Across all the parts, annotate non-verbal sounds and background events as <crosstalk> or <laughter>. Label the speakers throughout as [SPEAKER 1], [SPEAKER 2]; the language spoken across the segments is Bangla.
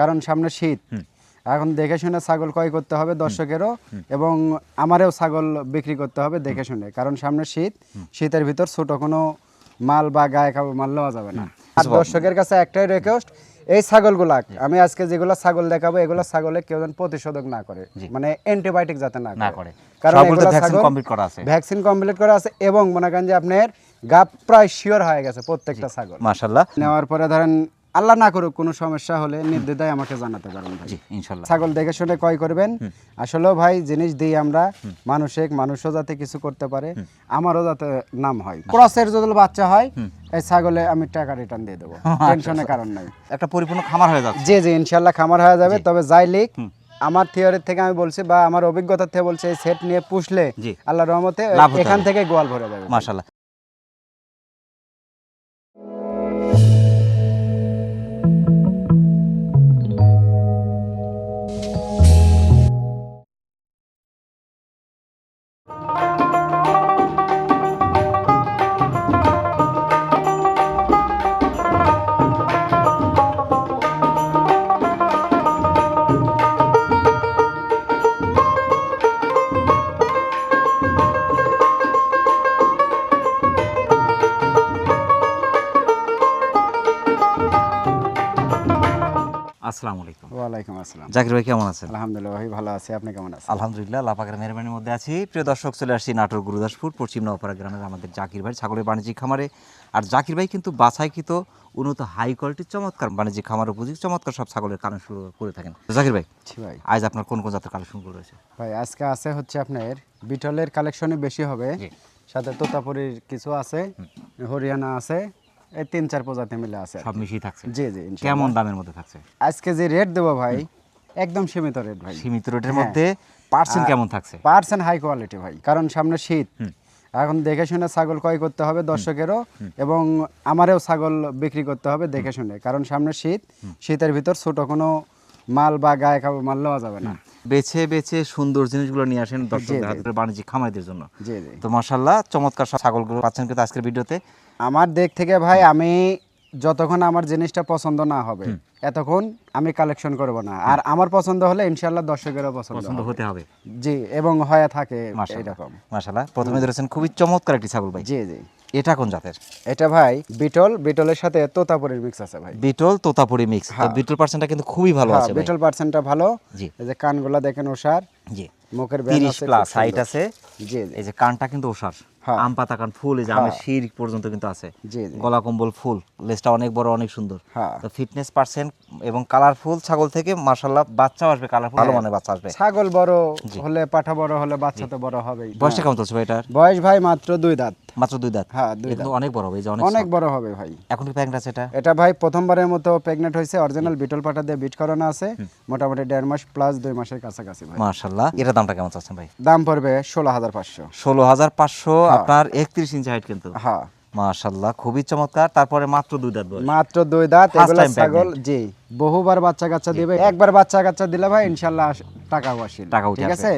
[SPEAKER 1] কারণ সামনে শীত। এখন দেখে শুনে ছাগল ক্রয় করতে হবে দর্শকেরও এবং আমারও ছাগল বিক্রি করতে হবে দেখে শুনে। কারণ সামনে শীত শীতের ভিতর ছোট কোনো মাল বা গায়ে খাবার মাল নেওয়া যাবে না। আর দর্শকের কাছে একটাই রিকোয়েস্ট এই ছাগলগুলা আমি আজকে যেগুলো ছাগল দেখাবো এগুলো ছাগলে কেউ যেন প্রতিষেধক না করে। মানে অ্যান্টিবায়োটিক যাতে না করে।
[SPEAKER 2] করে।
[SPEAKER 1] কারণ
[SPEAKER 2] ভ্যাকসিন কমপ্লিট করা আছে।
[SPEAKER 1] এবং মনে করেন যে আপনার গাপ প্রায় শিওর হয়ে গেছে প্রত্যেকটা ছাগল।
[SPEAKER 2] মাশাল্লাহ
[SPEAKER 1] নেওয়ার পরে ধরেন আল্লাহ না করুক কোনো সমস্যা হলে নির্দ্বিধায় আমাকে জানাতে পারেন ভাই।
[SPEAKER 2] ইনশাল্লাহ।
[SPEAKER 1] ছাগল দেখে শুনে ক্রয় করবেন? আসলেও ভাই জিনিস দিই আমরা মানুষে মানুষও যাতে কিছু করতে পারে আমারও যাতে নাম হয়। ক্রসের যদি বাচ্চা হয় এই ছাগলে আমি টাকা রিটার্ন দিয়ে দেবো। টেনশনের কারণ নাই।
[SPEAKER 2] একটা পরিপূর্ণ খামার হয়ে যাচ্ছে।
[SPEAKER 1] জি জি ইনশাল্লাহ খামার হয়ে যাবে। তবে যাই লিক আমার থিওরির থেকে আমি বলছি বা আমার অভিজ্ঞতা থেকে বলছি এই সেট নিয়ে পুষলে। আল্লাহ রহমতে এখান থেকে গোয়াল ভরে যাবে।
[SPEAKER 2] মাশাল্লাহ
[SPEAKER 1] ওয়ালাইকুম আসসালাম।
[SPEAKER 2] জাকির ভাই কেমন আছেন?
[SPEAKER 1] আলহামদুলিল্লাহ ভাই ভালো আছি। আপনি কেমন আছেন?
[SPEAKER 2] আলহামদুলিল্লাহ লাপাকের মেহরবানির মধ্যে আছি। প্রিয় দর্শক চলে আসছি নাটোর গুরুদাসপুর পশ্চিম নওপাড়া গ্রামের আমাদের জাকির ভাই ছাগলের বাণিজ্যিক খামারে। আর জাকির ভাই কিন্তু বাছাইকৃত উন্নত হাই কোয়ালিটির চমৎকার বাণিজ্যিক খামার উপযোগী চমৎকার সব ছাগলের কালেকশন করে থাকেন। জাকির ভাই
[SPEAKER 1] ভাই।
[SPEAKER 2] আজ আপনার কোন কোন জাতের কালেকশন রয়েছে?
[SPEAKER 1] ভাই আজকে আছে হচ্ছে আপনার বিটলের বেশি হবে। সাথে তোতাপুরির কিছু আছে হরিয়ানা আছে এই তিন চার প্রজাতি মিলে আছে
[SPEAKER 2] সব মিশিয়ে থাকছে?
[SPEAKER 1] জি জি
[SPEAKER 2] কেমন দামের মধ্যে থাকছে?
[SPEAKER 1] আজকে যে রেট দেবো ভাই একদম সীমিত রেট ভাই।
[SPEAKER 2] সীমিত রেটের মধ্যে পার্সেন্ট কেমন থাকছে?
[SPEAKER 1] পার্সেন্ট হাই কোয়ালিটি ভাই কারণ সামনে শীত। এখন দেখে শুনে ছাগল ক্রয় করতে হবে দর্শকেরও এবং আমারও ছাগল বিক্রি করতে হবে দেখে শুনে কারণ সামনে শীত। শীতের ভিতর ছোট কোনো মাল বা গায়ে খাবার মাল নেওয়া যাবে না।
[SPEAKER 2] বেছে বেছে সুন্দর জিনিসগুলো নিয়ে আসেন দর্শকদের বাণিজ্যিক খামারিদের জন্য। তো মাশাল্লাহ চমৎকার ছাগলগুলো পাচ্ছেন কিন্তু আজকের ভিডিওতে।
[SPEAKER 1] আমার দিক থেকে ভাই আমি যতক্ষণ আমার জিনিসটা পছন্দ না হবে এতক্ষণ আমি কালেকশন করব না। আর আমার পছন্দ হলে ইনশাল্লাহ দর্শকেরও পছন্দ
[SPEAKER 2] পছন্দ হতে হবে।
[SPEAKER 1] জি এবং হয়ে থাকে এরকম
[SPEAKER 2] মাশাল্লাহ প্রথমে ধরেছেন খুবই চমৎকার একটি ছাগল ভাই।
[SPEAKER 1] জি জি।
[SPEAKER 2] এটা কোন জাতের?
[SPEAKER 1] এটা ভাই বিটল বিটলের সাথে তোতাপুরির মিক্স আছে ভাই।
[SPEAKER 2] বিটল তোতাপুরি মিক্স
[SPEAKER 1] হ্যাঁ।
[SPEAKER 2] বিটল পার্সেন্টটা কিন্তু খুবই ভালো
[SPEAKER 1] হ্যাঁ,
[SPEAKER 2] আছে
[SPEAKER 1] বিটল পার্সেন্টটা ভালো।
[SPEAKER 2] জি।
[SPEAKER 1] এই যে কানগুলা দেখেন ওষার।
[SPEAKER 2] জি।
[SPEAKER 1] মুখের ব্যান
[SPEAKER 2] তিরিশ
[SPEAKER 1] আছে
[SPEAKER 2] প্লাস
[SPEAKER 1] খুব
[SPEAKER 2] হাইট আছে।
[SPEAKER 1] জি
[SPEAKER 2] এই যে কানটা কিন্তু ওষার।
[SPEAKER 1] হ্যাঁ।
[SPEAKER 2] আম পাতা কান ফুল এই যে আমের শির পর্যন্ত কিন্তু আছে। গলা কম্বল ফুল লেজটা অনেক বড় অনেক সুন্দর।
[SPEAKER 1] হ্যাঁ।
[SPEAKER 2] তো ফিটনেস পার্সেন্ট এবং কালারফুল ছাগল থেকে মাশাল্লাহ বাচ্চাও আসবে কালারফুল ভালো মানের বাচ্চা আসবে।
[SPEAKER 1] ছাগল বড় হলে পাঠা বড় হলে বাচ্চা তো বড় হবেই।
[SPEAKER 2] বয়সটা কেমন চলছে ভাই এটার?
[SPEAKER 1] বয়স ভাই মাত্র দুই দাঁত।
[SPEAKER 2] মাত্র দুই দাঁত?
[SPEAKER 1] হ্যাঁ দুই দাঁত।
[SPEAKER 2] অনেক বড় হবে এই যে অনেক
[SPEAKER 1] অনেক বড় হবে ভাই।
[SPEAKER 2] এখন কি প্যাকেট আছে এটা?
[SPEAKER 1] এটা ভাই প্রথমবারের মতো প্রেগনেন্ট হয়েছে অরিজিনাল বিটল পাটা দিয়ে বিট করানো আছে। মোটামুটি দেড় মাস প্লাস দুই মাসের কাছাকাছি ভাই।
[SPEAKER 2] মাশাল্লাহ এটার দামটা কেমন চাচ্ছেন ভাই?
[SPEAKER 1] দাম পড়বে ষোলো হাজার পাঁচশো।
[SPEAKER 2] ষোলো হাজার পাঁচশো আপনার একত্রিশ ইঞ্চি হাইট কিন্তু।
[SPEAKER 1] হ্যাঁ।
[SPEAKER 2] মাশাল্লাহ খুবই চমৎকার। তারপরে মাত্র দুই দাঁত
[SPEAKER 1] মাত্র দুই দাঁত ছাগল জি। বহুবার বাচ্চা কাচ্চা দিবে একবার বাচ্চা কাচ্চা দিলে ভাই ইনশাল্লাহ আস- টাকা আসিল ঠিক আছে?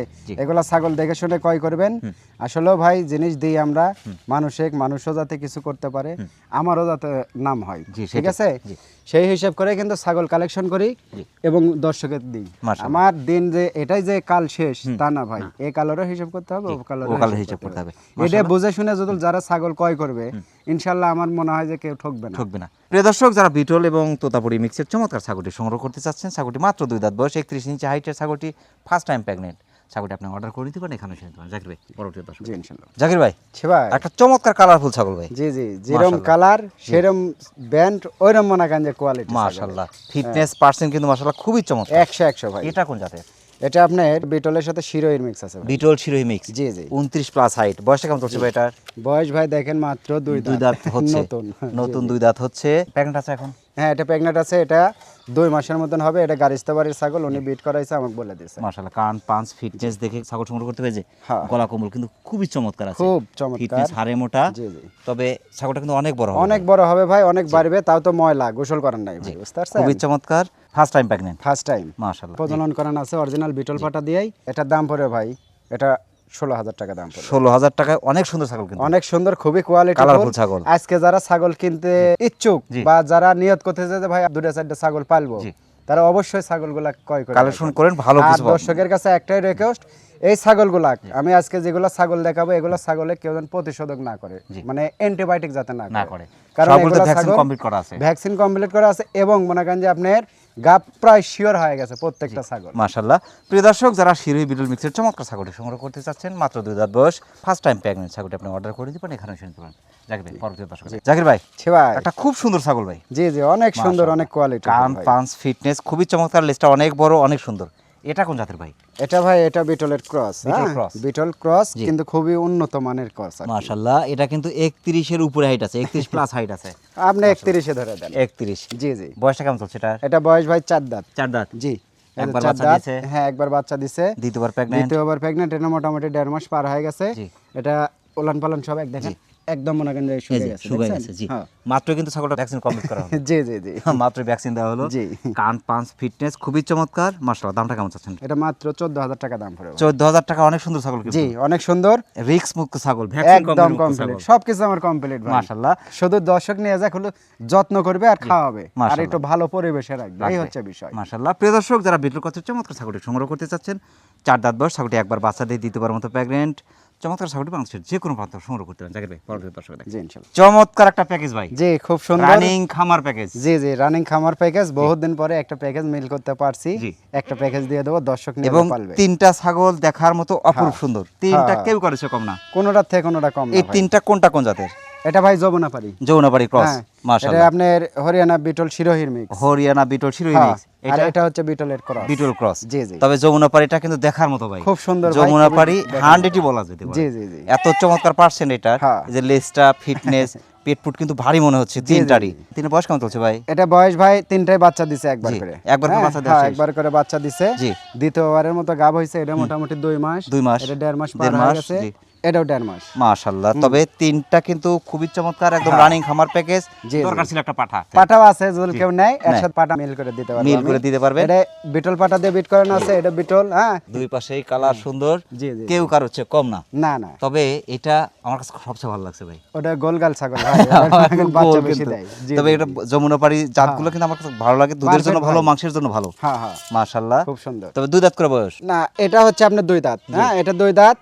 [SPEAKER 1] এগুলা ছাগল দেখে শুনে ক্রয় করবেন? আসলেও ভাই জিনিস দিই আমরা মানুষে মানুষও যাতে কিছু করতে পারে আমারও যাতে নাম হয়। ঠিক আছে? সেই হিসাব করে কিন্তু ছাগল কালেকশন করি এবং দর্শকের দিই। আমার দিন যে এটাই যে কাল শেষ তা না ভাই। এই কালেরও হিসাব করতে হবে ও কালেরও
[SPEAKER 2] কালের হিসাব করতে হবে।
[SPEAKER 1] এটা বুঝে শুনে যদি যারা ছাগল ক্রয় করবে ইনশাল্লাহ আমার মনে হয় যে কেউ ঠকবে না।
[SPEAKER 2] ঠকবে না। প্রিয় দর্শক যারা বিটল এবং তোতাপুরি মিক্সের চমৎকার ছাগলটি সংগ্রহ করতে চাচ্ছেন ছাগলটি মাত্র দুই দাঁত বয়স একত্রিশ ইঞ্চি হাইটের ছাগলটি ফার্স্ট টাইম প্রেগনেন্ট ছাগলটি আপনি অর্ডার করে দিতে পারেন এখানে জাকির ভাই পরবর্তী দর্শক।
[SPEAKER 1] জি ইনশাল্লাহ।
[SPEAKER 2] জাকির ভাই
[SPEAKER 1] ছি ভাই।
[SPEAKER 2] একটা চমৎকার কালারফুল ছাগল ভাই।
[SPEAKER 1] জি জি যেরকম কালার সেরকম ব্যান্ড ওইরকম মনে করেন যে কোয়ালিটি
[SPEAKER 2] মাশাল্লাহ ফিটনেস পার্সেন্ট কিন্তু মাশাল্লাহ খুবই চমৎকার।
[SPEAKER 1] একশো একশো ভাই।
[SPEAKER 2] এটা কোন জাতের?
[SPEAKER 1] এটা আপনার বিটলের সাথে শিরোহির মিক্স আছে।
[SPEAKER 2] বিটল শিরোহি মিক্স
[SPEAKER 1] জি জি।
[SPEAKER 2] উনত্রিশ প্লাস হাইট বয়সটা কেমন চলছে ভাই এটার?
[SPEAKER 1] বয়স ভাই দেখেন মাত্র দুই
[SPEAKER 2] দুই দাঁত। হচ্ছে।
[SPEAKER 1] নতুন।
[SPEAKER 2] নতুন দুই দাঁত হচ্ছে। প্যাকেট আছে এখন?
[SPEAKER 1] হ্যাঁ এটা প্রেগনেন্ট আছে এটা দুই মাসের মতন হবে এটা গারিস্তা বাড়ির ছাগল উনি বিট করাইছে আমাকে বলে দিয়েছে।
[SPEAKER 2] মাশাল্লাহ কান পাঁচ ফিটনেস দেখে ছাগল সংগ্রহ করতে পেরেছে?
[SPEAKER 1] হ্যাঁ।
[SPEAKER 2] গলা কম্বল কিন্তু খুবই চমৎকার আছে।
[SPEAKER 1] খুব চমৎকার।
[SPEAKER 2] হাড়ে মোটা
[SPEAKER 1] জি জি।
[SPEAKER 2] তবে ছাগলটা কিন্তু অনেক বড় হবে।
[SPEAKER 1] অনেক বড় হবে ভাই অনেক বাড়বে তাও তো ময়লা গোসল করার নাই ভাই বুঝতে পারছেন?
[SPEAKER 2] খুবই চমৎকার first time pregnant
[SPEAKER 1] first time
[SPEAKER 2] মাশাল্লাহ
[SPEAKER 1] প্রজনন করানো আছে অরিজিনাল বিটল পাটা দিয়েই। এটার দাম পড়ে ভাই এটা ষোলো হাজার টাকা দাম
[SPEAKER 2] ষোলো হাজার টাকায় অনেক সুন্দর ছাগল কিন্তু
[SPEAKER 1] অনেক সুন্দর খুবই কোয়ালিটি
[SPEAKER 2] ছাগল।
[SPEAKER 1] আজকে যারা ছাগল কিনতে ইচ্ছুক বা যারা নিয়ত করতেছে যে ভাই দুটা চারটা ছাগল পালবো তারা অবশ্যই ছাগলগুলা ক্রয় করে
[SPEAKER 2] কালেকশন। করেন ভালো।
[SPEAKER 1] দর্শকের কাছে একটাই রিকোয়েস্ট এই ছাগলগুলা আমি আজকে যেগুলো ছাগল দেখাবো এগুলো ছাগলে কেউ যেন প্রতিষেধক না করে মানে অ্যান্টিবায়োটিক যাতে না
[SPEAKER 2] করে।
[SPEAKER 1] কারণ
[SPEAKER 2] ভ্যাকসিন কমপ্লিট করা আছে।
[SPEAKER 1] ভ্যাকসিন কমপ্লিট করা আছে এবং মনে করেন যে আপনার গাপ প্রায় শিওর হয়ে গেছে প্রত্যেকটা ছাগল।
[SPEAKER 2] মাশাল্লাহ প্রিয় দর্শক যারা শিরোই মিক্সের চমৎকার ছাগলটি সংগ্রহ করতে চাচ্ছেন মাত্র দুই দাঁত বয়স ফার্স্ট টাইম প্রেগনেন্ট ছাগলটি আপনি অর্ডার করে দিবেন এখানে শুনতে পারেন জাকির ভাই পরবর্তী দর্শক। জাকির ভাই
[SPEAKER 1] ভাই।
[SPEAKER 2] একটা খুব সুন্দর ছাগল ভাই।
[SPEAKER 1] জি জি অনেক সুন্দর অনেক কোয়ালিটি
[SPEAKER 2] কান পাঞ্চ ফিটনেস খুবই চমৎকার লেজটা অনেক বড় অনেক সুন্দর। এটা কোন জাতের ভাই?
[SPEAKER 1] এটা ভাই এটা বিটলের ক্রস
[SPEAKER 2] বিটল
[SPEAKER 1] ক্রস। কিন্তু খুবই উন্নত মানের ক্রস
[SPEAKER 2] মাশাল্লাহ এটা কিন্তু একত্রিশের উপরে হাইট আছে একত্রিশ প্লাস হাইট আছে।
[SPEAKER 1] আপনি একত্রিশে ধরে দেন।
[SPEAKER 2] একত্রিশ।
[SPEAKER 1] জি জি।
[SPEAKER 2] বয়সটা কেমন চলছে এটা
[SPEAKER 1] এটা বয়স ভাই চার দাঁত।
[SPEAKER 2] চার দাঁত?
[SPEAKER 1] জি।
[SPEAKER 2] একবার বাচ্চা। দিয়েছে?
[SPEAKER 1] হ্যাঁ একবার বাচ্চা দিছে।
[SPEAKER 2] দ্বিতীয়বার প্রেগনেন্ট
[SPEAKER 1] দ্বিতীয়বার প্রেগনেন্ট এটা মোটামুটি দেড় মাস পার হয়ে গেছে। এটা ওলান পালন সব এক দেখেন। একদম মনে করেন যে শুকিয়ে গেছে
[SPEAKER 2] শুকাই গেছে জি।
[SPEAKER 1] হ্যাঁ।
[SPEAKER 2] মাত্র কিন্তু ছাগলটা ভ্যাকসিন কমপ্লিট করা হলো। <laughs>
[SPEAKER 1] জি জি জি। <laughs>
[SPEAKER 2] মাত্র ভ্যাকসিন দেওয়া হলো।
[SPEAKER 1] জি।
[SPEAKER 2] কান পাঞ্চ ফিটনেস খুবই চমৎকার। মাশাআল্লাহ দামটা কেমন চাচ্ছেন?
[SPEAKER 1] এটা মাত্র চোদ্দ হাজার টাকা দাম পড়বে
[SPEAKER 2] চোদ্দ হাজার টাকা অনেক সুন্দর ছাগল
[SPEAKER 1] জি অনেক সুন্দর।
[SPEAKER 2] রিক্স মুক্ত ছাগল ভ্যাকসিন
[SPEAKER 1] একদম কমপ্লিট সবকিছু আমার কমপ্লিট ভাই।
[SPEAKER 2] মাশাআল্লাহ।
[SPEAKER 1] শুধু দর্শক নিয়ে যাক হলো যত্ন করবে আর খাওয়াবে। আর একটু ভালো পরিবেশে রাখবে। এই হচ্ছে বিষয়।
[SPEAKER 2] মাশাআল্লাহ। প্রিয় দর্শক যারা বিটল কচ্ছের চমৎকার ছাগলটি সংগ্রহ করতে চাচ্ছেন চার দাঁত বয়স ছাগলটি একবার বাচ্চা দিয়ে দ্বিতীয়বার মতো প্রেগনেন্ট চমৎকার ছাগলটি বাংলাদেশের যে কোনো প্রান্ত সংগ্রহ করতে পারেন। জাকির ভাই পরবর্তী দর্শক।
[SPEAKER 1] জি ইনশাআল্লাহ
[SPEAKER 2] চমৎকার একটা প্যাকেজ ভাই।
[SPEAKER 1] জি খুব সুন্দর।
[SPEAKER 2] রানিং খামার প্যাকেজ
[SPEAKER 1] জি জি রানিং খামার প্যাকেজ বহুত দিন পরে একটা প্যাকেজ মিল করতে পারছি। একটা প্যাকেজ দিয়ে দেবো দর্শক নিয়ে
[SPEAKER 2] এবং তিনটা ছাগল দেখার মতো অপূর্ব সুন্দর। তিনটা
[SPEAKER 1] হ্যাঁ।
[SPEAKER 2] কেউ করেছে কম না।
[SPEAKER 1] কোনটা থেকে কোনোটা কম না
[SPEAKER 2] এই তিনটা কোনটা কোন জাতের?
[SPEAKER 1] এটা ভাই যমুনা পারি
[SPEAKER 2] যৌনাবাড়ি ক্রস
[SPEAKER 1] হ্যাঁ এটা
[SPEAKER 2] মাশাআল্লাহ।
[SPEAKER 1] আপনার হরিয়ানা বিটল শিরোহির মিক্স
[SPEAKER 2] হরিয়ানা বিটল শিরোই
[SPEAKER 1] হ্যাঁ,
[SPEAKER 2] মিক্স এটা
[SPEAKER 1] এটা হচ্ছে বিটলের ক্রস
[SPEAKER 2] বিটল ক্রস
[SPEAKER 1] জি জি।
[SPEAKER 2] তবে যমুনাপাড়িটা কিন্তু দেখার মতো ভাই।
[SPEAKER 1] খুব সুন্দর ভাই,
[SPEAKER 2] যমুনাপাড়ি
[SPEAKER 1] দেখার
[SPEAKER 2] বলা যেতে পারে।
[SPEAKER 1] জি জি জি।
[SPEAKER 2] এত চমৎকার পার্সেন্ট এটা।
[SPEAKER 1] হ্যাঁ।
[SPEAKER 2] যে লেজটা ফিটনেস পেটপুট <laughs> কিন্তু ভারী মনে হচ্ছে তিনটারই তিন বয়স কেমন চলছে ভাই?
[SPEAKER 1] এটা বয়স ভাই তিনটাই বাচ্চা দিছে একবার করে।
[SPEAKER 2] একবার করে
[SPEAKER 1] হ্যাঁ,
[SPEAKER 2] বাচ্চা
[SPEAKER 1] হ্যাঁ, একবার করে বাচ্চা দিছে।
[SPEAKER 2] জি।
[SPEAKER 1] দ্বিতীয়বারের মতো গাব হয়েছে এটা মোটামুটি দুই মাস।
[SPEAKER 2] দুই মাস।
[SPEAKER 1] এটা দেড় মাস পার হয়ে
[SPEAKER 2] মাস,
[SPEAKER 1] গেছে।
[SPEAKER 2] জি।
[SPEAKER 1] এটাও দেড় মাস।
[SPEAKER 2] মাশাল্লাহ তবে তিনটা কিন্তু খুবই চমৎকার একদম রানিং খামার প্যাকেজ
[SPEAKER 1] হ্যাঁ। জি, জি।
[SPEAKER 2] দরকার ছিল একটা পাঠা।
[SPEAKER 1] পাটাও আছে যদি কেউ নেয় একসাথে পাটা মিল করে দিতে পারবে
[SPEAKER 2] মিল করে দিতে পারবেন।
[SPEAKER 1] এটা বিটল পাটা দিয়ে বিট করানো আছে এটা বিটল হ্যাঁ।
[SPEAKER 2] দুই পাশেই কালার সুন্দর।
[SPEAKER 1] জি জি
[SPEAKER 2] কেউ কারও হচ্ছে কম না।
[SPEAKER 1] না না।
[SPEAKER 2] তবে এটা আমার কাছে সবচেয়ে ভালো লাগছে ভাই।
[SPEAKER 1] ওটা গোলগাল ছাগল ভাই। <laughs> বাচ্চা বেশি দেয়।
[SPEAKER 2] তবে এটা যমুনাপাড়ি জাতগুলো কিন্তু আমার কাছে ভালো লাগে। দুধের জন্য ভালো মাংসের জন্য ভালো।
[SPEAKER 1] হ্যাঁ হ্যাঁ।
[SPEAKER 2] মাশাল্লাহ
[SPEAKER 1] খুব সুন্দর।
[SPEAKER 2] তবে দুই দাঁত করে বয়স?
[SPEAKER 1] না এটা হচ্ছে আপনার দুই দাঁত হ্যাঁ এটা দুই দাঁত।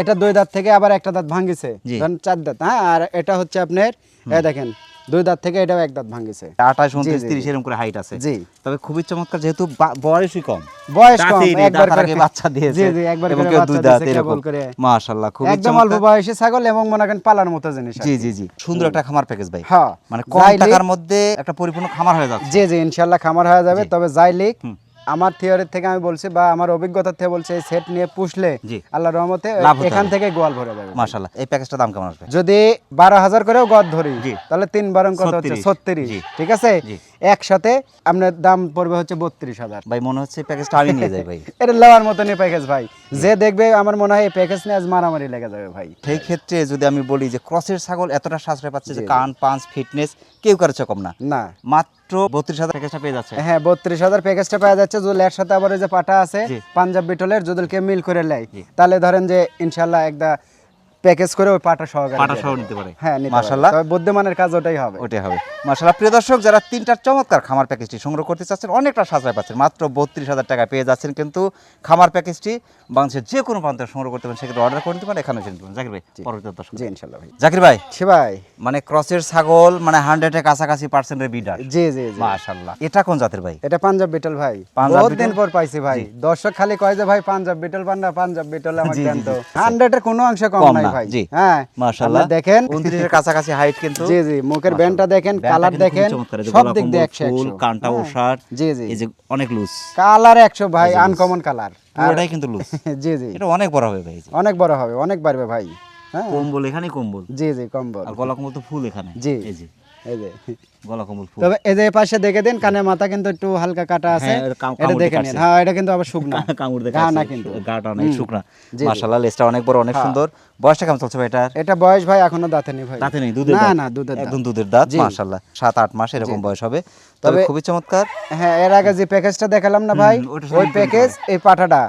[SPEAKER 1] এটা দুই দাঁত থেকে আবার একটা দাঁত ভাঙিছে ধরেন চার দাঁত হ্যাঁ? আর এটা হচ্ছে আপনার এই দেখেন দুই দাঁত থেকে এটাও এক দাঁত ভাঙিছে
[SPEAKER 2] আঠাশ উনত্রিশ তিরিশ এরকম করে হাইট আছে।
[SPEAKER 1] জি।
[SPEAKER 2] তবে খুবই চমৎকার যেহেতু বয়সই কম।
[SPEAKER 1] বয়স কম একবার করে।
[SPEAKER 2] বাচ্চা দিয়েছে।
[SPEAKER 1] জি জি একবার করে বাচ্চা
[SPEAKER 2] দুই দাঁত এরকম। খুবই
[SPEAKER 1] একদম অল্প বয়সী ছাগল এবং মনে করেন পালার মতো জিনিস
[SPEAKER 2] জি জি জি। সুন্দর একটা খামার প্যাকেজ ভাই।
[SPEAKER 1] হ্যাঁ।
[SPEAKER 2] মানে কম টাকার মধ্যে একটা পরিপূর্ণ খামার হয়ে যাচ্ছে।
[SPEAKER 1] জি জি ইনশাল্লাহ খামার হয়ে যাবে। তবে যাই লিক আমার থিওরির থেকে আমি বলছি বা আমার অভিজ্ঞতা থেকে বলছি এই সেট নিয়ে পুষলে। আল্লাহ রহমতে এখান থেকে গোয়াল ভরে যাবে।
[SPEAKER 2] মাশাল্লাহ এই প্যাকেজটার দাম কেমন আসবে?
[SPEAKER 1] যদি বারো হাজার করেও গদ ধরি। তাহলে তিন বারং কত হচ্ছে?
[SPEAKER 2] 36
[SPEAKER 1] ছত্রিশ। ঠিক আছে। একসাথে আপনার দাম পড়বে হচ্ছে বত্রিশ হাজার।
[SPEAKER 2] ভাই মনে হচ্ছে প্যাকেজটা আমি নিয়ে যাই ভাই। <laughs>
[SPEAKER 1] এটা লেওয়ার মতনই প্যাকেজ ভাই। যে দেখবে আমার মনে হয় এই প্যাকেজ নিয়ে আজ মারামারি লেগে যাবে ভাই।
[SPEAKER 2] সেই ক্ষেত্রে যদি আমি বলি যে ক্রসের ছাগল এতটা সাশ্রয় পাচ্ছে যে কান পাঁচ ফিটনেস কেউ কারোর কম না।
[SPEAKER 1] না।
[SPEAKER 2] মাত্র বত্রিশ হাজার প্যাকেজটা পেয়ে যাচ্ছে।
[SPEAKER 1] হ্যাঁ বত্রিশ হাজার প্যাকেজটা পাওয়া যাচ্ছে। যদি এর সাথে আবার ওই যে পাটা আছে পাঞ্জাব বিটলের যদি কেউ মিল করে নেয় তাহলে ধরেন যে ইনশাল্লাহ একটা প্যাকেজ করে ওই পাটা সহকারে
[SPEAKER 2] পাটা সহ নিতে পারে।
[SPEAKER 1] হ্যাঁ
[SPEAKER 2] মাশাআল্লাহ।
[SPEAKER 1] তবে বুদ্ধিমানের কাজ ওটাই হবে।
[SPEAKER 2] ওটাই হবে। মাশাল্লাহ প্রিয় দর্শক যারা তিনটার চমৎকার খামার প্যাকেজটি সংগ্রহ করতে চাচ্ছেন অনেকটা সাশ্রয় পাচ্ছেন। মাত্র বত্রিশ হাজার টাকা পেয়ে যাচ্ছেন কিন্তু খামার প্যাকেজটি বাংলাদেশের যে কোনো প্রান্তে সংগ্রহ করতে পারেন সেক্ষেত্রে অর্ডার করে নিতে পারেন এখানে নিতে পারেন। জাকির ভাই পরবর্তী দর্শক।
[SPEAKER 1] জি ইনশাল্লাহ ভাই।
[SPEAKER 2] জাকির ভাই?
[SPEAKER 1] ছি ভাই।
[SPEAKER 2] মানে ক্রসের ছাগল মানে হান্ড্রেডের কাছাকাছি পার্সেন্টের বিডার
[SPEAKER 1] জি জি জি।
[SPEAKER 2] মাশাল্লাহ এটা কোন জাতের ভাই?
[SPEAKER 1] এটা পাঞ্জাব বিটল ভাই।
[SPEAKER 2] পাঞ্জাব
[SPEAKER 1] দিন পর পাইছি ভাই। দর্শক খালি কয় যে ভাই পাঞ্জাব বিটল পান্ডা পাঞ্জাব বিটল আমাকে
[SPEAKER 2] জি,
[SPEAKER 1] তো। হান্ড্রেডের কোনো অংশ কম নাই
[SPEAKER 2] না,
[SPEAKER 1] ভাই।
[SPEAKER 2] জি।
[SPEAKER 1] হ্যাঁ
[SPEAKER 2] মাশাল্লাহ।
[SPEAKER 1] আপনারা দেখেন।
[SPEAKER 2] উনত্রিশের কাছাকাছি হাইট কিন্তু।
[SPEAKER 1] জি জি মুখের ব্যান্ডটা দেখেন কালার দেখেন
[SPEAKER 2] এই যে
[SPEAKER 1] সব দিক দিয়ে
[SPEAKER 2] কম্বল,
[SPEAKER 1] একশো
[SPEAKER 2] ফুল, কানটা
[SPEAKER 1] হ্যাঁ। জি জি।
[SPEAKER 2] এই যে অনেক লুজ
[SPEAKER 1] কালার একশো ভাই আনকমন কালার
[SPEAKER 2] পুরোটাই কিন্তু লুজ <laughs>
[SPEAKER 1] জি জি।
[SPEAKER 2] এটা অনেক বড় হবে ভাই
[SPEAKER 1] অনেক বড় হবে অনেক বাড়বে ভাই। হ্যাঁ।
[SPEAKER 2] কম্বল এখানে কম্বল।
[SPEAKER 1] জি জি কম্বল।
[SPEAKER 2] আর গলা কম্বল তো ফুল এখানে।
[SPEAKER 1] জি।
[SPEAKER 2] এই যে।
[SPEAKER 1] এই যে।
[SPEAKER 2] গলা কম্বল ফুল।
[SPEAKER 1] তবে এই যে পাশে দেখে দিন কানের মাথা কিন্তু একটু হালকা কাটা আছে।
[SPEAKER 2] হ্যাঁ, এটা কামড়
[SPEAKER 1] দেখে। হ্যাঁ এটা কিন্তু আবার শুকনা। <laughs>
[SPEAKER 2] কামড় দেখা
[SPEAKER 1] না কিন্তু।
[SPEAKER 2] গাটা অনেক শুকনা। মাশাআল্লাহ লেজটা অনেক বড় অনেক সুন্দর। বয়সটা কেমন চলছে ভাই এটার?
[SPEAKER 1] এটা বয়স ভাই এখনও দাঁতে নেই ভাই।
[SPEAKER 2] দাঁতে নেই দুধের
[SPEAKER 1] না না দুধের
[SPEAKER 2] একদম দুধের দাঁত মাশাআল্লাহ। সাত আট মাস এরকম বয়স হবে। তবে খুবই চমৎকার।
[SPEAKER 1] হ্যাঁ এর আগে যে প্যাকেজটা দেখালাম না ভাই ওই প্যাকেজ এই পাঠাটা।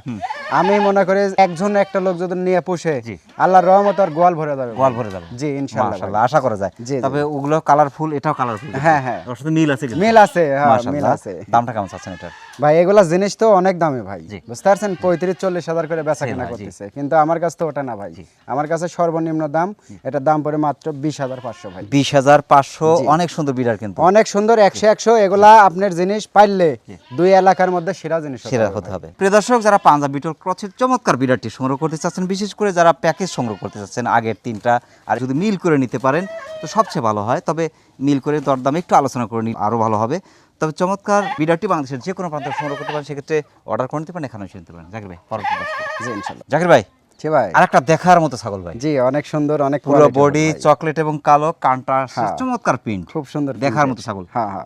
[SPEAKER 1] আমি মনে করি একজন একটা লোক যদি নিয়ে পুষে। আল্লাহর রহমত আর গোয়াল ভরে যাবে
[SPEAKER 2] গোয়াল ভরে যাবে।
[SPEAKER 1] জি ইনশাআল্লাহ
[SPEAKER 2] আশা করা যায়। তবে ওগুলো কালারফুল এটাও কালারফুল
[SPEAKER 1] হ্যাঁ, হ্যাঁ।
[SPEAKER 2] ওর সাথে মিল আছে
[SPEAKER 1] মিল আছে হ্যাঁ মিল আছে।
[SPEAKER 2] দামটা কেমন চাচ্ছেন এটার?
[SPEAKER 1] ভাই এগুলা জিনিস তো অনেক দামি ভাই। বুঝতে পারছেন? পঁয়ত্রিশ চল্লিশ হাজার করে বেচা কেনা করতেছে। কিন্তু আমার কাছে তো ওটা না ভাই। আমার কাছে সর্বনিম্ন দাম এটার দাম পড়ে মাত্র বিশ হাজার পাঁচশো ভাই।
[SPEAKER 2] বিশ হাজার পাঁচশো অনেক সুন্দর বিড়ার কিন্তু।
[SPEAKER 1] অনেক সুন্দর একশো একশো এগুলা আপনার জিনিস পাইলে দুই এলাকার মধ্যে সেরা জিনিস
[SPEAKER 2] সেরা হতে হবে। প্রিয় দর্শক যারা পাঞ্জাব বিটল ক্রচের চমৎকার বিড়ারটি সংগ্রহ করতে চাচ্ছেন বিশেষ করে যারা প্যাকেজ সংগ্রহ করতে চাচ্ছেন আগের তিনটা আর যদি মিল করে নিতে পারেন তো সবচেয়ে ভালো হয়। তবে মিল করে দরদাম একটু আলোচনা করে নিন আরও ভালো হবে। তবে চমৎকার বিড়ারটি বাংলাদেশের যে কোনো প্রান্তে সংগ্রহ করতে পারেন সেক্ষেত্রে অর্ডার করে নিতে পারেন এখানে এসে নিতে পারেন। জাকির ভাই পরবর্তী।
[SPEAKER 1] জি ইনশাল্লাহ।
[SPEAKER 2] জাকির ভাই
[SPEAKER 1] জি ভাই।
[SPEAKER 2] আর দেখার মতো ছাগল ভাই।
[SPEAKER 1] জি অনেক সুন্দর অনেক
[SPEAKER 2] পুরো বডি চকলেট এবং কালো কানটা। চমৎকার প্রিন্ট
[SPEAKER 1] খুব সুন্দর
[SPEAKER 2] দেখার মতো ছাগল।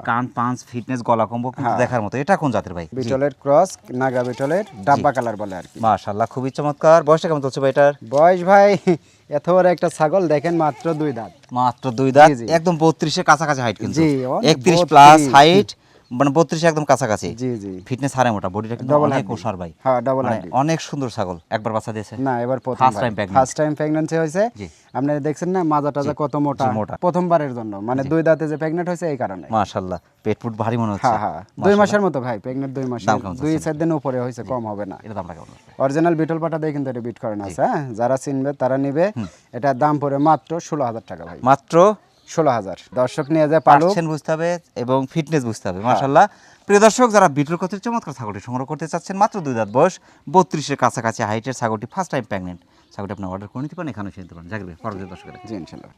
[SPEAKER 2] কান পাঁচ ফিটনেস গলা কম্বো দেখার মতো। এটা কোন জাতের ভাই?
[SPEAKER 1] বিটলের ক্রস নাগা বিটলের ডাব্বা কালার বলে আর কি।
[SPEAKER 2] মাশাআল্লাহ খুবই চমৎকার। বয়সটা কেমন চলছে ভাই এটার?
[SPEAKER 1] বয়স ভাই এত বড় একটা ছাগল দেখেন মাত্র দুই দাঁত।
[SPEAKER 2] মাত্র দুই দাঁত। একদম বত্রিশের কাছাকাছি হাইট কিন্তু।
[SPEAKER 1] জি,
[SPEAKER 2] প্লাস হাইট মানে বত্রিশে একদম কাছাকাছি।
[SPEAKER 1] জি জি।
[SPEAKER 2] ফিটনেস হারে মোটা বডিটা কিন্তু অনেক ওষার ভাই।
[SPEAKER 1] হ্যাঁ ডাবল
[SPEAKER 2] মানে অনেক সুন্দর ছাগল একবার বাচ্চা দিয়েছে।
[SPEAKER 1] না এবার ফার্স্ট টাইম প্রেগন্যান্সি হয়েছে। আপনি দেখছেন না মাজা টাজা কত মোটা।
[SPEAKER 2] মোটা।
[SPEAKER 1] প্রথমবারের জন্য। মানে দুই দাঁতে যে হয়েছে এই কারণে।
[SPEAKER 2] মাশাআল্লাহ পেট ফুট ভারী মনে হচ্ছে।
[SPEAKER 1] হ্যাঁ হ্যাঁ। দুই মাসের মতো ভাই দুই
[SPEAKER 2] কেমন
[SPEAKER 1] দুই চার দিন উপরে হয়েছে কম হবে না।
[SPEAKER 2] এটা দামটা কেমন
[SPEAKER 1] অরিজিনাল বিটল পাটা দিয়ে কিন্তু এটা বিট করেন আছে হ্যাঁ। যারা চিনবে তারা নিবে। এটার দাম পড়ে মাত্র ষোলো হাজার টাকা ভাই।
[SPEAKER 2] মাত্র
[SPEAKER 1] ষোলো হাজার। দর্শক নিয়ে যায়
[SPEAKER 2] পার্সেন্ট বুঝতে হবে এবং ফিটনেস বুঝতে হবে মাশাআল্লাহ। প্রিয় দর্শক যারা কথের চমৎকার ছাগলটি সংগ্রহ করতে চাচ্ছেন মাত্র দুই দাঁত বয়স বত্রিশের কাছাকাছি হাইটের ছাগলটি ফার্স্ট টাইম প্রেগনেন্ট ছাগলটি আপনি অর্ডার করে নিতে পারেন এখানে এসে নিতে পারেন। জাকির ভাই পরবর্তী দর্শকের
[SPEAKER 1] জি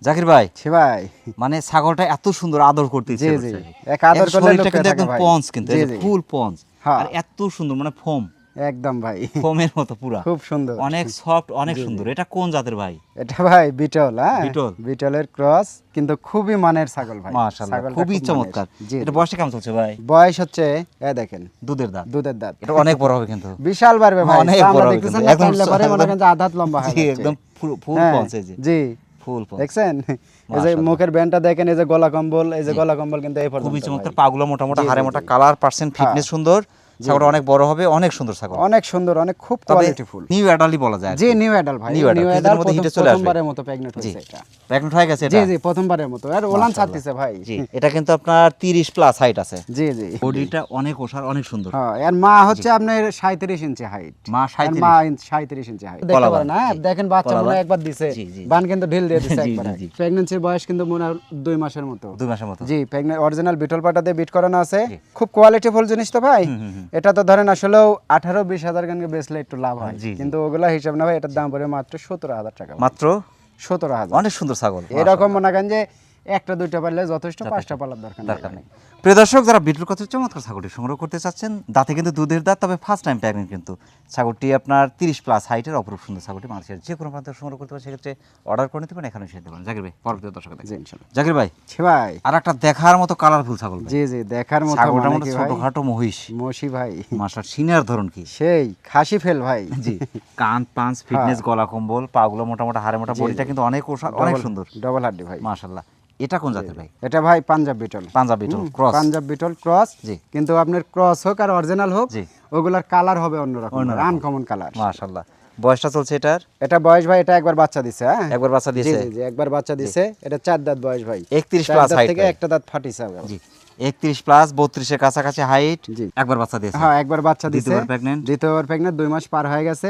[SPEAKER 2] জাকির ভাই
[SPEAKER 1] ছি ভাই।
[SPEAKER 2] মানে ছাগলটা এত সুন্দর আদর করতে
[SPEAKER 1] জি। জি। এক আদর করলে
[SPEAKER 2] কিন্তু একদম পঞ্চ কিন্তু। ফুল পঞ্চ।
[SPEAKER 1] হ্যাঁ।
[SPEAKER 2] আর এত সুন্দর মানে ফোম
[SPEAKER 1] একদম ভাই।
[SPEAKER 2] ফোমের মতো পুরা।
[SPEAKER 1] খুব সুন্দর।
[SPEAKER 2] অনেক সফট অনেক সুন্দর। এটা কোন জাতের ভাই?
[SPEAKER 1] এটা ভাই বিটল হ্যাঁ?
[SPEAKER 2] বিটল।
[SPEAKER 1] বিটলের ক্রস কিন্তু খুবই মানের ছাগল ভাই।
[SPEAKER 2] মাশাআল্লাহ খুবই চমৎকার। এটা বয়সটা কেমন চলছে ভাই?
[SPEAKER 1] বয়স হচ্ছে এ দেখেন।
[SPEAKER 2] দুধের দাঁত।
[SPEAKER 1] দুধের দাঁত।
[SPEAKER 2] এটা অনেক বড় হবে কিন্তু।
[SPEAKER 1] বিশাল বাড়বে ভাই।
[SPEAKER 2] অনেক বড় হবে
[SPEAKER 1] দেখতেছেন
[SPEAKER 2] একদম
[SPEAKER 1] পরে মনে করেন যে আধ হাত লম্বা হয়ে।
[SPEAKER 2] একদম ফুল- ফুল
[SPEAKER 1] হ্যাঁ,
[SPEAKER 2] যে।
[SPEAKER 1] জি।
[SPEAKER 2] ফুল
[SPEAKER 1] দেখছেন? এই যে। মুখের ব্যান্ডটা দেখেন এই যে গলা কম্বল এই যে গলা কম্বল কিন্তু এই পর্যন্ত
[SPEAKER 2] খুবই চমৎকার পাগুলো মোটা মোটা হাড়ে মোটা কালার পার্সেন্ট ফিটনেস সুন্দর। ছাগলটা অনেক বড় হবে অনেক সুন্দর ছাগল।
[SPEAKER 1] অনেক সুন্দর অনেক খুব কোয়ালিটিফুল
[SPEAKER 2] নিউ অ্যাডালি বলা যায়
[SPEAKER 1] জি নিউ অ্যাডাল ভাই। New adult. প্রথমবারের মতো প্রেগনেন্ট
[SPEAKER 2] জি।
[SPEAKER 1] হয়েছে এটা।
[SPEAKER 2] প্রেগনেন্ট হয়ে গেছে এটা?
[SPEAKER 1] জি প্রথমবারের মতো। আর ওলান ছাড়তেছে ভাই।
[SPEAKER 2] জি এটা কিন্তু আপনার 30 প্লাস হাইট আছে।
[SPEAKER 1] জি জি।
[SPEAKER 2] বডিটা অনেক অনেক সুন্দর।
[SPEAKER 1] হ্যাঁ মা হচ্ছে আপনার সাঁত্রিশ ইঞ্চি হাইট
[SPEAKER 2] মা
[SPEAKER 1] আর
[SPEAKER 2] 37
[SPEAKER 1] মা সাঁত্রিশ ইঞ্চি হাইট দেখতে পারেন হ্যাঁ
[SPEAKER 2] জি।
[SPEAKER 1] দেখেন বাচ্চা মনে একবার দিছে।
[SPEAKER 2] জি, জি, জি।
[SPEAKER 1] বান কিন্তু ঢিল দিয়ে দিছে একবার
[SPEAKER 2] জি, জি।
[SPEAKER 1] প্রেগন্যান্সির বয়স কিন্তু মনে হয় দুই মাসের মতো।
[SPEAKER 2] দুই মাসের মতো।
[SPEAKER 1] জি প্রেগনেন্ট অরিজিনাল বিটল পাটা দিয়ে বিট করানো আছে। খুব কোয়ালিটিফুল জিনিস তো ভাই। এটা তো ধরেন আসলেও আঠারো বিশ হাজার গানকে বেচলে একটু লাভ হয়। কিন্তু ওগুলা হিসাব না ভাই এটার দাম পড়ে মাত্র সতেরো হাজার টাকা।
[SPEAKER 2] মাত্র?
[SPEAKER 1] সতেরো হাজার।
[SPEAKER 2] অনেক সুন্দর ছাগল
[SPEAKER 1] এরকম মনে করেন যে একটা দুইটা পারলে যথেষ্ট পাঁচটা পালার দরকার
[SPEAKER 2] দরকার নেই। প্রিয় দর্শক যারা বিটুর কথা চমৎকার ছাগলটি সংগ্রহ করতে চাচ্ছেন দাঁতে কিন্তু দুধের দাঁত তবে ফার্স্ট টাইম প্রেগনেন্ট কিন্তু ছাগলটি আপনার তিরিশ প্লাস হাইটের অপরূপ সুন্দর ছাগলটি মানুষের যে কোনো প্রান্তে সংগ্রহ করতে পারেন সেক্ষেত্রে অর্ডার করে নিতে পারেন এখানে নিতে পারেন জাকির ভাই পরবর্তী দর্শক জাকির ভাই
[SPEAKER 1] ছি ভাই।
[SPEAKER 2] আর একটা দেখার মতো কালারফুল ছাগল।
[SPEAKER 1] জি জি দেখার মতো
[SPEAKER 2] ছাগলটার
[SPEAKER 1] মানে
[SPEAKER 2] মতো
[SPEAKER 1] ভাই?
[SPEAKER 2] ছোটখাটো মহিষ।
[SPEAKER 1] মসি ভাই।
[SPEAKER 2] মাসার সিনিয়র ধরন কি?
[SPEAKER 1] সেই খাসি ফেল ভাই।
[SPEAKER 2] জি কান পাঁচ ফিটনেস গলা কম্বল পাগুলো মোটামোটা হাড়ে মোটা বডিটা কিন্তু অনেক অনেক সুন্দর।
[SPEAKER 1] ডবল হাড্ডি ভাই।
[SPEAKER 2] মাশাল্লাহ। এটা কোন জাতের ভাই?
[SPEAKER 1] এটা ভাই পাঞ্জাব বিটল।
[SPEAKER 2] পাঞ্জাবি ক্রস।
[SPEAKER 1] পাঞ্জাব বিটল ক্রস।
[SPEAKER 2] জি।
[SPEAKER 1] কিন্তু আপনার ক্রস হোক আর অরিজিনাল হোক
[SPEAKER 2] জি।
[SPEAKER 1] ওগুলার কালার হবে অন্যরকম। Uncommon colour.
[SPEAKER 2] মাশাল্লাহ বয়সটা চলছে এটার?
[SPEAKER 1] এটা বয়স ভাই এটা একবার বাচ্চা দিছে হ্যাঁ?
[SPEAKER 2] একবার বাচ্চা
[SPEAKER 1] জি
[SPEAKER 2] দিয়েছে
[SPEAKER 1] জি জি একবার বাচ্চা দিছে এটা চার দাঁত বয়স ভাই।
[SPEAKER 2] 31
[SPEAKER 1] চার
[SPEAKER 2] plus
[SPEAKER 1] দাঁত
[SPEAKER 2] height
[SPEAKER 1] থেকে একটা দাঁত ফাটিছে।
[SPEAKER 2] জি একত্রিশ প্লাস বত্রিশের কাছাকাছি হাইট
[SPEAKER 1] জি।
[SPEAKER 2] একবার বাচ্চা দিয়েছে।
[SPEAKER 1] হ্যাঁ একবার বাচ্চা দিছে।
[SPEAKER 2] দ্বিতীয়বার pregnant?
[SPEAKER 1] দ্বিতীয়বার প্রেগনেন্ট দুই মাস পার হয়ে গেছে।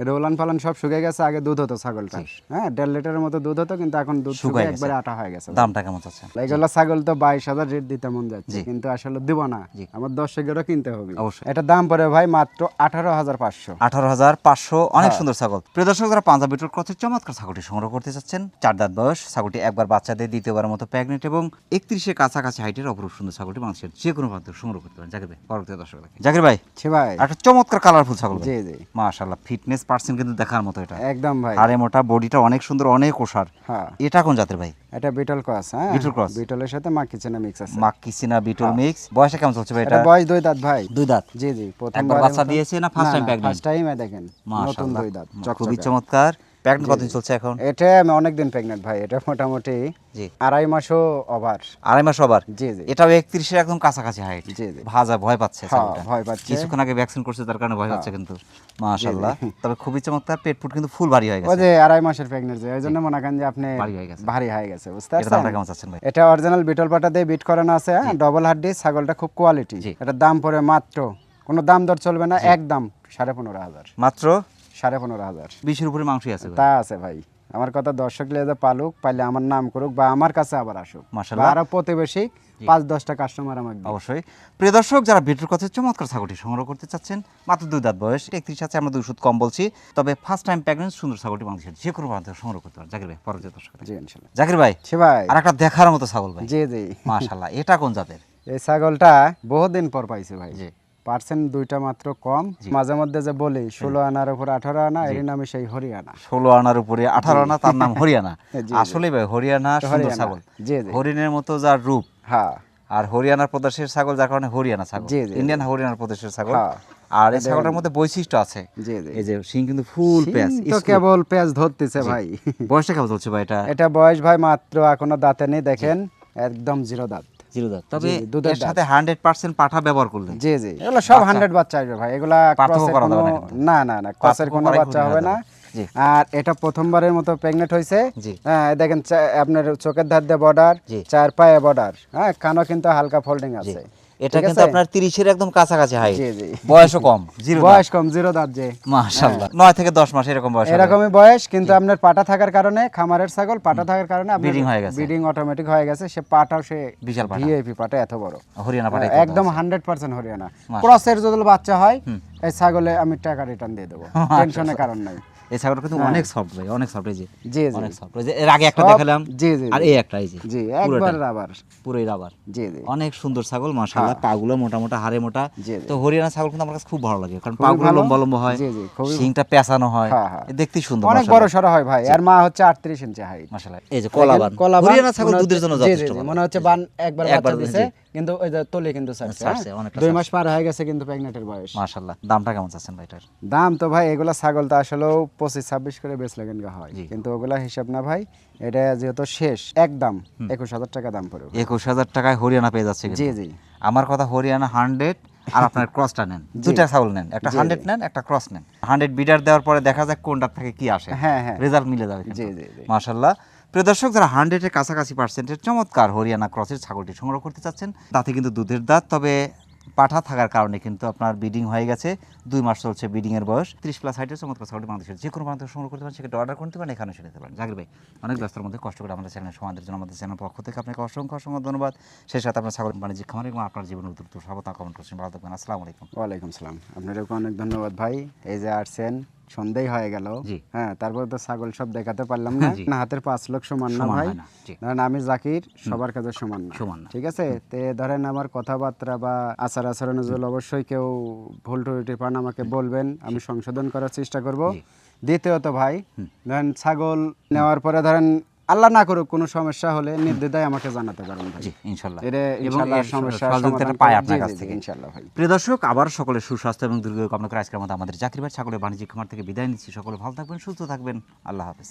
[SPEAKER 1] এটা ওলান পালান সব শুকিয়ে গেছে আগে দুধ হতো ছাগলটা। হ্যাঁ দেড় লিটারের মতো দুধ হতো কিন্তু এখন দুধ
[SPEAKER 2] শুকায়
[SPEAKER 1] একবারে আটা হয়ে গেছে।
[SPEAKER 2] দামটা কেমন চাচ্ছে
[SPEAKER 1] এগুলো ছাগল তো বাইশ হাজার রেট দিতে মন যাচ্ছে কিন্তু আসলে দিব না। আমার দর্শকেরও কিনতে হবে। এটা দাম পড়ে ভাই মাত্র আঠারো হাজার পাঁচশো।
[SPEAKER 2] আঠারো হাজার পাঁচশো অনেক
[SPEAKER 1] হ্যাঁ।
[SPEAKER 2] সুন্দর ছাগল। প্রিয় দর্শক যারা পাঞ্জাবি টুর ক্রসের চমৎকার ছাগলটি সংগ্রহ করতে চাচ্ছেন চার দাঁত বয়স ছাগলটি একবার বাচ্চা দিয়ে দ্বিতীয়বারের মতো প্রেগনেন্ট এবং একত্রিশের কাছাকাছি হাইটের অপরূপ সুন্দর ছাগলটি মানুষের যে কোনো প্রান্ত সংগ্রহ করতে পারেন। জাকির ভাই। পরবর্তী দর্শক। জাকির ভাই
[SPEAKER 1] ভাই।
[SPEAKER 2] একটা চমৎকার কালারফুল ছাগল।
[SPEAKER 1] জি জি।
[SPEAKER 2] মাশাল্লাহ ফিটনেস পার্সেন্ট কিন্তু দেখার মতো এটা।
[SPEAKER 1] একদম ভাই।
[SPEAKER 2] আরে মোটা বডিটা অনেক সুন্দর অনেক ওষার।
[SPEAKER 1] হ্যাঁ।
[SPEAKER 2] এটা কোন জাতের ভাই?
[SPEAKER 1] এটা বিটল ক্রস হ্যাঁ।
[SPEAKER 2] বিটল ক্রস।
[SPEAKER 1] বিটলের সাথে মা কিচেনে মিক্স আছে।
[SPEAKER 2] মাক্কিসিনা বিটল মিক্স। বয়সটা কেমন চলছে ভাই
[SPEAKER 1] এটা? বয়স দুই দাঁত ভাই।
[SPEAKER 2] দুই দাঁত?
[SPEAKER 1] জি জি প্রথম
[SPEAKER 2] একবার বাচ্চা দিয়েছে না first time pregnant?
[SPEAKER 1] First time দেখেন। নতুন দুই দাঁত
[SPEAKER 2] খুবই চমৎকার। প্রেগনেন্ট কতদিন চলছে এখন?
[SPEAKER 1] এটা আমি অনেকদিন প্রেগনেন্ট ভাই এটা মোটামুটি
[SPEAKER 2] জি।
[SPEAKER 1] আড়াই মাসও ওভার
[SPEAKER 2] আড়াই মাস আবার
[SPEAKER 1] জি জি।
[SPEAKER 2] এটাও একত্রিশের একদম কাছাকাছি হাইট
[SPEAKER 1] জি, জি।
[SPEAKER 2] ভাজা ভয় পাচ্ছে
[SPEAKER 1] হ্যাঁ, ভয় পাচ্ছে। হ্যাঁ।
[SPEAKER 2] কিছুক্ষণ আগে ভ্যাকসিন করছে তার কারণে ভয় পাচ্ছে কিন্তু। মাশাআল্লাহ। তবে খুবই চমৎকার পেট ফুট কিন্তু ফুল ভারী হয়ে গেছে।
[SPEAKER 1] ওই যে আড়াই মাসের প্রেগনেন্ট ওই জন্য মনে করেন যে আপনি
[SPEAKER 2] ভারী হয়ে গেছে।
[SPEAKER 1] ভারী হয়ে গেছে বুঝতে
[SPEAKER 2] এটা
[SPEAKER 1] পারছেন?
[SPEAKER 2] কেমন চাচ্ছেন ভাই?
[SPEAKER 1] এটা অরিজিনাল বিটল পাটা দিয়ে বিট করানো আছে হ্যাঁ ডবল হাড্ডি ছাগলটা খুব কোয়ালিটি
[SPEAKER 2] জি।
[SPEAKER 1] এটার দাম পড়ে মাত্র কোনো দাম দর চলবে না একদম সাড়ে পনেরো হাজার।
[SPEAKER 2] মাত্র
[SPEAKER 1] সাড়ে পনেরো হাজার।
[SPEAKER 2] বিশের উপরে মাংসই আছে
[SPEAKER 1] তা আছে ভাই। আমার কথা দর্শক লেজে পালুক পাইলে আমার নাম করুক বা আমার কাছে আবার আসুক। আরও প্রতিবেশী পাঁচ দশটা কাস্টমার আমাকে
[SPEAKER 2] অবশ্যই। প্রিয় দর্শক যারা বিটুর কথা চমৎকার ছাগলটি সংগ্রহ করতে চাচ্ছেন মাত্র দুই দাঁত বয়স একত্রিশ আছে আমরা সুদ কম বলছি। তবে ফার্স্ট টাইম প্রেগনেন্ট সুন্দর ছাগলটি বাংলাদেশের যে কোনো প্রান্ত সংগ্রহ করতে পারেন। জাকির ভাই পরবর্তী দর্শক। জাকির ভাই
[SPEAKER 1] সে ভাই।
[SPEAKER 2] আর একটা দেখার মতো ছাগল ভাই।
[SPEAKER 1] জি জি।
[SPEAKER 2] মাশাল্লাহ এটা কোন জাতের?
[SPEAKER 1] এই ছাগলটা বহুদিন পর পাইছে ভাই।
[SPEAKER 2] জি।
[SPEAKER 1] পার্সেন্ট দুইটা মাত্র কম। মাঝে মধ্যে যে বলি ষোলো আনার উপর আঠারো আনা এর নামে সেই হরিয়ানা।
[SPEAKER 2] ষোলো আনার উপরে আঠারো আনা তার নাম হরিয়ানা। <laughs> আসলে ভাই হরিয়ানা সুন্দর
[SPEAKER 1] হরিয়ানা।
[SPEAKER 2] ছাগল। হরিণের মতো যার রূপ।
[SPEAKER 1] হ্যাঁ।
[SPEAKER 2] আর হরিয়ানার প্রদেশের ছাগল যার কারণে হরিয়ানা ছাগল। ইন্ডিয়ান হরিয়ানার প্রদেশের ছাগল।
[SPEAKER 1] হ্যাঁ।
[SPEAKER 2] আর এই ছাগলটার মধ্যে বৈশিষ্ট্য আছে। এই যে সিং কিন্তু ফুল প্যাচ
[SPEAKER 1] সিং তো কেবল পেঁয়াজ ধরতেছে ভাই।
[SPEAKER 2] বয়সটা কেমন চলছে ভাই এটা?
[SPEAKER 1] এটা বয়স ভাই মাত্র এখনও দাঁতে নেই দেখেন। একদম জিরো দাঁত।
[SPEAKER 2] জিরো দাঁত। তবে
[SPEAKER 1] দুধের
[SPEAKER 2] সাথে হান্ড্রেড পার্সেন্ট পাঠা ব্যবহার করলেন।
[SPEAKER 1] জি জি। এগুলো সব হান্ড্রেড বাচ্চা আসবে ভাই। এগুলা
[SPEAKER 2] পার্থক্য করা যাবে না
[SPEAKER 1] না না ক্রসের কোনো বাচ্চা হবে না। আর এটা প্রথমবারের মতো প্রেগনেন্ট হয়েছে হ্যাঁ দেখেন আপনার চোখের ধার দিয়ে বর্ডার চার পায়ে বর্ডার হ্যাঁ কানও কিন্তু হালকা ফোল্ডিং আছে।
[SPEAKER 2] এটা কিন্তু? আপনার তিরিশের একদম কাছাকাছি
[SPEAKER 1] জি
[SPEAKER 2] বয়সও কম জিরো
[SPEAKER 1] বয়স কম জিরো দাঁত যে।
[SPEAKER 2] মাশাআল্লাহ। নয় থেকে দশ মাস এরকম বয়স
[SPEAKER 1] এরকমই বয়স কিন্তু আপনার পাটা থাকার কারণে খামারের ছাগল পাটা থাকার কারণে
[SPEAKER 2] Breeding হয়ে গেছে।
[SPEAKER 1] ব্রিডিং অটোমেটিক হয়ে গেছে সে পাটাও সে
[SPEAKER 2] বিশাল পাঠা।
[SPEAKER 1] ভিআইপি পাটা এত বড়।
[SPEAKER 2] হরিয়ানা
[SPEAKER 1] হ্যাঁ, একদম হান্ড্রেড পার্সেন্ট হরিয়ানা। ক্রসের যদি বাচ্চা হয় এই ছাগলে আমি টাকা রিটার্ন দিয়ে দেবো। <laughs> টেনশনের কারণ নাই।
[SPEAKER 2] এই ছাগলটা কিন্তু অনেক সফট ভাই অনেক সফট এই যে
[SPEAKER 1] হ্যাঁ। জি জি।
[SPEAKER 2] অনেক সফট যে এর আগে একটা দেখালাম
[SPEAKER 1] জি জি
[SPEAKER 2] আর এই একটা এই যে
[SPEAKER 1] জি একবার আবার
[SPEAKER 2] পুরোই রাবার
[SPEAKER 1] জি জি।
[SPEAKER 2] অনেক সুন্দর ছাগল মাশাআল্লাহ পাগুলো মোটা মোটা হাড়ে মোটা।
[SPEAKER 1] হ্যাঁ।
[SPEAKER 2] তো হরিয়ানা ছাগল কিন্তু আমার কাছে খুব ভালো লাগে কারণ পাগুলো লম্বা লম্বা হয়
[SPEAKER 1] জি, জি,
[SPEAKER 2] শিংটা পেঁচানো হয়
[SPEAKER 1] হ্যাঁ, হ্যাঁ।
[SPEAKER 2] দেখতেই সুন্দর
[SPEAKER 1] অনেক বড় সড়ো হয় ভাই আর মা হচ্ছে আটত্রিশ ইঞ্চি হাইট
[SPEAKER 2] মাশাআল্লাহ এই যে কলাবান। হরিয়ানা ছাগল দুধের জন্য যথেষ্ট
[SPEAKER 1] মনে হচ্ছে বান একবার বাচ্চা দিছে। কিন্তু ওই যে তলে কিন্তু ছাড়ছে হ্যাঁ? দুই মাস পার হয়ে গেছে কিন্তু প্রেগনেন্টের বয়স।
[SPEAKER 2] মাশাআল্লাহ দামটা কেমন চাচ্ছেন ভাই এটার?
[SPEAKER 1] দাম তো ভাই এগুলা ছাগল তো আসলে পঁচিশ ছাব্বিশ করে বেচ লাগেন হয়। কিন্তু ওগুলা হিসাব না ভাই এটা যেহেতু শেষ একদম একুশ হাজার টাকা দাম পড়বে
[SPEAKER 2] একুশ হাজার টাকায় হরিয়ানা পেয়ে যাচ্ছে
[SPEAKER 1] জি জি।
[SPEAKER 2] আমার কথা হরিয়ানা হান্ড্রেড আর আপনার ক্রসটা নেন। দুইটা ছাগল নেন। একটা হান্ড্রেড নেন একটা ক্রস নেন। হান্ড্রেড বিডার দেওয়ার পরে দেখা যাক কোনটার থেকে কি আসে।
[SPEAKER 1] হ্যাঁ হ্যাঁ।
[SPEAKER 2] রেজাল্ট মিলে যাবে
[SPEAKER 1] জি
[SPEAKER 2] মাশাল্লাহ প্রিয় দর্শক যারা হান্ড্রেডের কাছাকাছি পার্সেন্টের চমৎকার হরিয়ানা ক্রসের ছাগলটি সংগ্রহ করতে চাচ্ছেন তাতে কিন্তু দুধের দাঁত তবে পাঠা থাকার কারণে কিন্তু আপনার ব্রিডিং হয়ে গেছে। দুই মাস চলছে ব্রিডিং এর বয়স। ত্রিশ প্লাস হাইটের চমৎকার বাংলাদেশের যে কোনো মানুষ সংগ্রহ করতে পারেন। সেটা অর্ডার করতে পারেন এখানে এসে নিতে পারেন। জাকির ভাই, অনেক ব্যস্তার মধ্যে কষ্ট করে আমাদের চ্যানেল সমাজের জন্য আমাদের চ্যানেল পক্ষ থেকে আপনাকে অসংখ্য অসংখ্য ধন্যবাদ। সেই সাথে আপনার ছাগল বাণিজ্যিক খামার এবং আপনার জীবন উদ্যোগ স্বাগত কমেন্ট করছেন ভালো থাকবেন। আসসালামু আলাইকুম।
[SPEAKER 1] ওয়ালাইকুম সালাম। আপনাদেরকে অনেক ধন্যবাদ ভাই। এই যে আসছেন সন্ধ্যাই হয়ে গেল। হ্যাঁ তারপর তো ছাগল সব দেখাতে পারলাম না। না হাতের পাঁচ লোক সমান না ভাই।
[SPEAKER 2] হয়।
[SPEAKER 1] ধরেন আমি জাকির সবার কাছে সমান না।
[SPEAKER 2] সমান
[SPEAKER 1] ঠিক আছে? তে ধরেন আমার কথাবার্তা বা আচার আচরণ যদি অবশ্যই কেউ ভুল টুল পান আমাকে বলবেন আমি সংশোধন করার চেষ্টা করব। দ্বিতীয়ত ভাই ধরেন ছাগল নেওয়ার পরে ধরেন আল্লাহ না করুক কোনো সমস্যা হলে নির্দ্বিধায় আমাকে জানাতে পারেন ভাই।
[SPEAKER 2] জি ইনশাল্লাহ।
[SPEAKER 1] এটা ইনশাআল্লাহ সমস্যা
[SPEAKER 2] পাই আপনার কাছ থেকে।
[SPEAKER 1] ইনশাআল্লাহ ভাই।
[SPEAKER 2] প্রিয় দর্শক আবার সকলে সুস্বাস্থ্য এবং দীর্ঘ কামনা করে আজকের মতো আমাদের চাকরি বা ছাগলের বাণিজ্যিক খামার থেকে বিদায় নিচ্ছি। সকলে ভালো থাকবেন সুস্থ থাকবেন। আল্লাহ হাফেজ।